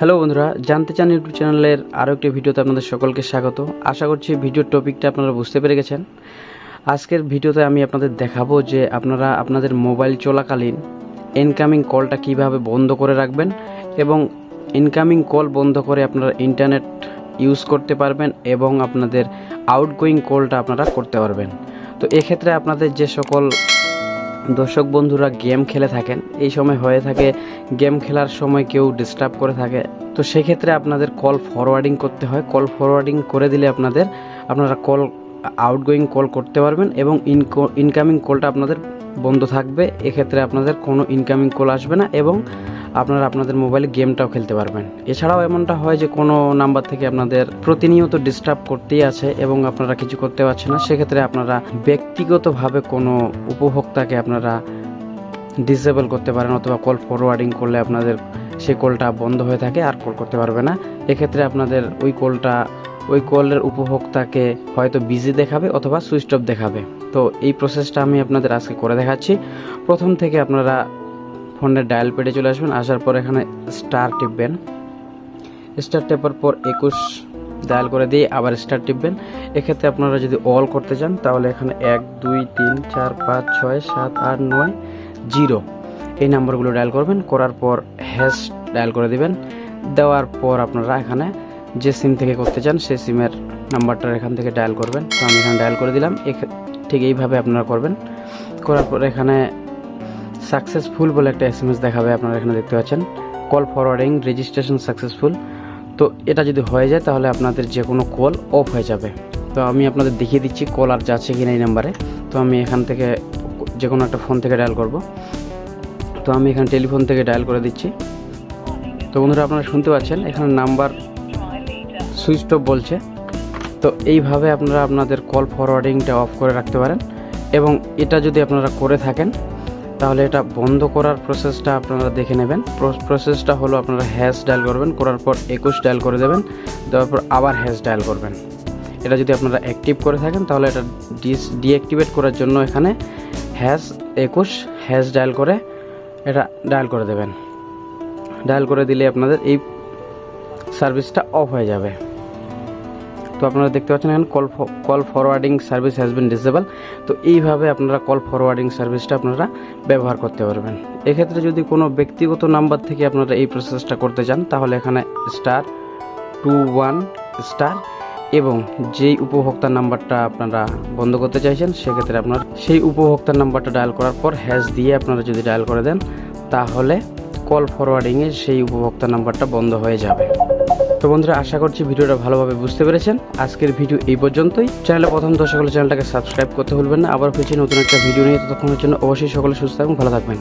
Hello বন্ধুরা, জানতে চান ইউটিউব চ্যানেলের আরও একটি ভিডিওতে আপনাদের সকলকে স্বাগত। আশা করছি ভিডিওর টপিকটা আপনারা বুঝতে পেরে গেছেন। আজকের ভিডিওতে আমি আপনাদের দেখাবো যে আপনারা আপনাদের মোবাইল চলাকালীন ইনকামিং কলটা কীভাবে বন্ধ করে রাখবেন এবং ইনকামিং কল বন্ধ করে আপনারা ইন্টারনেট ইউজ করতে পারবেন এবং আপনাদের আউটগোয়িং কলটা আপনারা করতে পারবেন। তো এক্ষেত্রে আপনাদের যে সকল দর্শক বন্ধুরা গেম খেলে থাকেন। এই সময় হয়ে থাকে, গেম খেলার সময় কেউ ডিস্টার্ব করে থাকে। তো সেক্ষেত্রে আপনাদের কল ফরওয়ার্ডিং করতে হয়। কল ফরওয়ার্ডিং করে দিলে আপনাদের, আপনারা কল আউটগোয়িং কল করতে পারবেন এবং ইনকামিং কলটা আপনাদের বন্ধ থাকবে। এক্ষেত্রে আপনাদের কোনো ইনকামিং কল আসবে না এবং আপনারা আপনাদের মোবাইলে গেমটাও খেলতে পারবেন। এছাড়াও এমনটা হয় যে, কোনো নাম্বার থেকে আপনাদের প্রতিনিয়ত ডিস্টার্ব করতেই আছে এবং আপনারা কিছু করতে পারছেন না, সেক্ষেত্রে আপনারা ব্যক্তিগতভাবে কোনো উপভোক্তাকে আপনারা ডিসেবল করতে পারেন অথবা কল ফরওয়ার্ডিং করলে আপনাদের সেই কলটা বন্ধ হয়ে থাকে, আর কল করতে পারবে না। এক্ষেত্রে আপনাদের ওই কলটা ওই কলের উপভোক্তাকে হয়তো বিজি দেখাবে অথবা সুইচ অফ দেখাবে। তো এই প্রসেসটা আমি আপনাদের আজকে করে দেখাচ্ছি। প্রথম থেকে আপনারা ফোনের ডায়াল পেডে চলে আসবেন, আসার পর এখানে স্টার টিপবেন। স্টার টেপার পর একুশ ডায়াল করে দিয়ে আবার স্টার টিপবেন। এক্ষেত্রে আপনারা যদি অল করতে চান, তাহলে এখানে এক, দুই, তিন, চার, পাঁচ, ছয়, সাত, আট, নয়, জিরো এই নাম্বারগুলো ডায়াল করবেন। করার পর হ্যাশ ডায়াল করে দিবেন। দেওয়ার পর আপনারা এখানে যে সিম থেকে করতে চান, সেই সিমের নাম্বারটা এখান থেকে ডায়াল করবেন। তো আমি এখানে ডায়াল করে দিলাম। ঠিক এইভাবে আপনারা করবেন। করার পর এখানে সাকসেসফুল বলে একটা এস এম এস দেখাবে, আপনারা এখানে দেখতে পাচ্ছেন। কল ফরওয়ার্ডিং রেজিস্ট্রেশন সাকসেসফুল তো এটা যদি হয়ে যায়, তাহলে আপনাদের যে কোনো কল অফ হয়ে যাবে। তো আমি আপনাদের দেখিয়ে দিচ্ছি কল আর যাচ্ছে কিনা এই নাম্বারে তো আমি এখান থেকে যে কোনো একটা ফোন থেকে ডায়াল করব। তো আমি এখানে টেলিফোন থেকে ডায়াল করে দিচ্ছি। তো বন্ধুরা, আপনারা শুনতে পাচ্ছেন, এখানে নাম্বার সুইচ অফ বলছে। তো এইভাবে আপনারা আপনাদের কল ফরওয়ার্ডিংটা অফ করে রাখতে পারেন। এবং এটা যদি আপনারা করে থাকেন তাহলে এটা বন্ধ করার প্রসেসটা আপনারা দেখে নেবেন। প্রস- প্রসেসটা হলো আপনারা হ্যাশ ডায়াল করবেন, করার পর একুশ ডায়াল করে দেবেন, দেওয়ার পর আবার হ্যাশ ডায়াল করবেন। এটা যদি আপনারা অ্যাক্টিভ করে থাকেন, তাহলে এটা ডিস ডিঅ্যাক্টিভেট করার জন্য এখানে হ্যাশ একুশ হ্যাশ ডায়াল করে এটা ডায়াল করে দেবেন। ডায়াল করে দিলে আপনাদের এই সার্ভিসটা অফ হয়ে যাবে। তো আপনারা দেখতে পাচ্ছেন এখানে call call forwarding service has been disable তো এইভাবে আপনারা কল ফরওয়ার্ডিং সার্ভিসটা আপনারা ব্যবহার করতে পারবেন। এক্ষেত্রে যদি কোনো ব্যক্তিগত নাম্বার থেকে আপনারা এই প্রসেসটা করতে চান, তাহলে এখানে স্টার টু ওয়ান স্টার এবং যেই উপভোক্তার নাম্বারটা আপনারা বন্ধ করতে চাইছেন, সেক্ষেত্রে আপনার সেই উপভোক্তার নাম্বারটা ডায়াল করার পর হ্যাশ দিয়ে আপনারা যদি ডায়াল করে দেন, তাহলে কল ফরওয়ার্ডিংয়ে সেই উপভোক্তার নাম্বারটা বন্ধ হয়ে যাবে। তো বন্ধুরা, আশা করছি ভিডিওটা ভালোভাবে বুঝতে পেরেছেন। আজকের ভিডিও এই পর্যন্তই। চ্যানেলে প্রথম দর্শক হলে চ্যানেলটাকে সাবস্ক্রাইব করতে ভুলবেন না। আবার হয়েছে নতুন একটা ভিডিও নিয়ে ততক্ষণের জন্য অবশ্যই সকলে সুস্থ এবং ভালো থাকবেন।